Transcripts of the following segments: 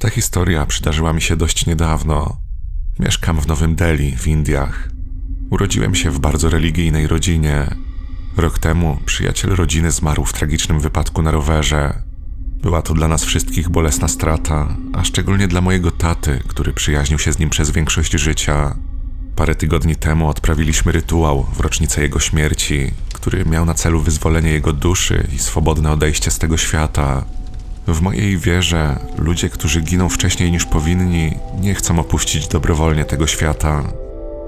Ta historia przydarzyła mi się dość niedawno. Mieszkam w Nowym Delhi, w Indiach. Urodziłem się w bardzo religijnej rodzinie. Rok temu przyjaciel rodziny zmarł w tragicznym wypadku na rowerze. Była to dla nas wszystkich bolesna strata, a szczególnie dla mojego taty, który przyjaźnił się z nim przez większość życia. Parę tygodni temu odprawiliśmy rytuał w rocznicę jego śmierci, który miał na celu wyzwolenie jego duszy i swobodne odejście z tego świata. W mojej wierze ludzie, którzy giną wcześniej niż powinni, nie chcą opuścić dobrowolnie tego świata.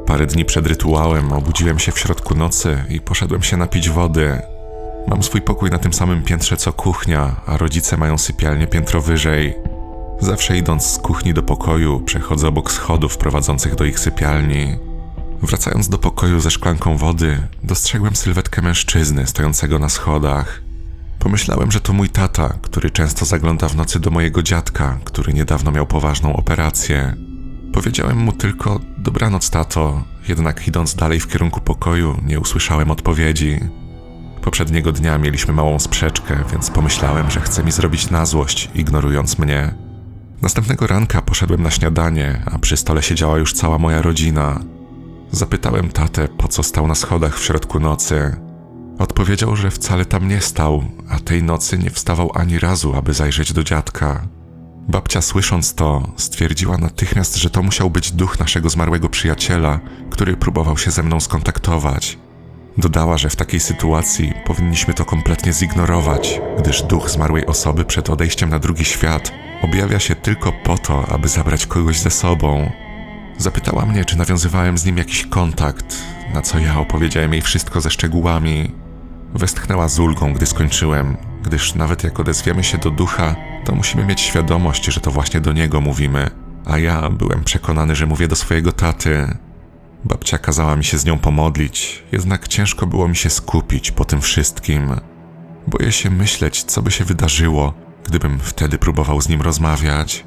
Parę dni przed rytuałem obudziłem się w środku nocy i poszedłem się napić wody. Mam swój pokój na tym samym piętrze co kuchnia, a rodzice mają sypialnię piętro wyżej. Zawsze idąc z kuchni do pokoju, przechodzę obok schodów prowadzących do ich sypialni. Wracając do pokoju ze szklanką wody, dostrzegłem sylwetkę mężczyzny stojącego na schodach. Pomyślałem, że to mój tata, który często zagląda w nocy do mojego dziadka, który niedawno miał poważną operację. Powiedziałem mu tylko: Dobranoc, tato, jednak idąc dalej w kierunku pokoju, nie usłyszałem odpowiedzi. Poprzedniego dnia mieliśmy małą sprzeczkę, więc pomyślałem, że chce mi zrobić na złość, ignorując mnie. Następnego ranka poszedłem na śniadanie, a przy stole siedziała już cała moja rodzina. Zapytałem tatę, po co stał na schodach w środku nocy. Odpowiedział, że wcale tam nie stał, a tej nocy nie wstawał ani razu, aby zajrzeć do dziadka. Babcia, słysząc to, stwierdziła natychmiast, że to musiał być duch naszego zmarłego przyjaciela, który próbował się ze mną skontaktować. Dodała, że w takiej sytuacji powinniśmy to kompletnie zignorować, gdyż duch zmarłej osoby przed odejściem na drugi świat objawia się tylko po to, aby zabrać kogoś ze sobą. Zapytała mnie, czy nawiązywałem z nim jakiś kontakt, na co ja opowiedziałem jej wszystko ze szczegółami. Westchnęła z ulgą, gdy skończyłem, gdyż nawet jak odezwiemy się do ducha, to musimy mieć świadomość, że to właśnie do niego mówimy, a ja byłem przekonany, że mówię do swojego taty. Babcia kazała mi się z nią pomodlić, jednak ciężko było mi się skupić po tym wszystkim. Boję się myśleć, co by się wydarzyło, gdybym wtedy próbował z nim rozmawiać.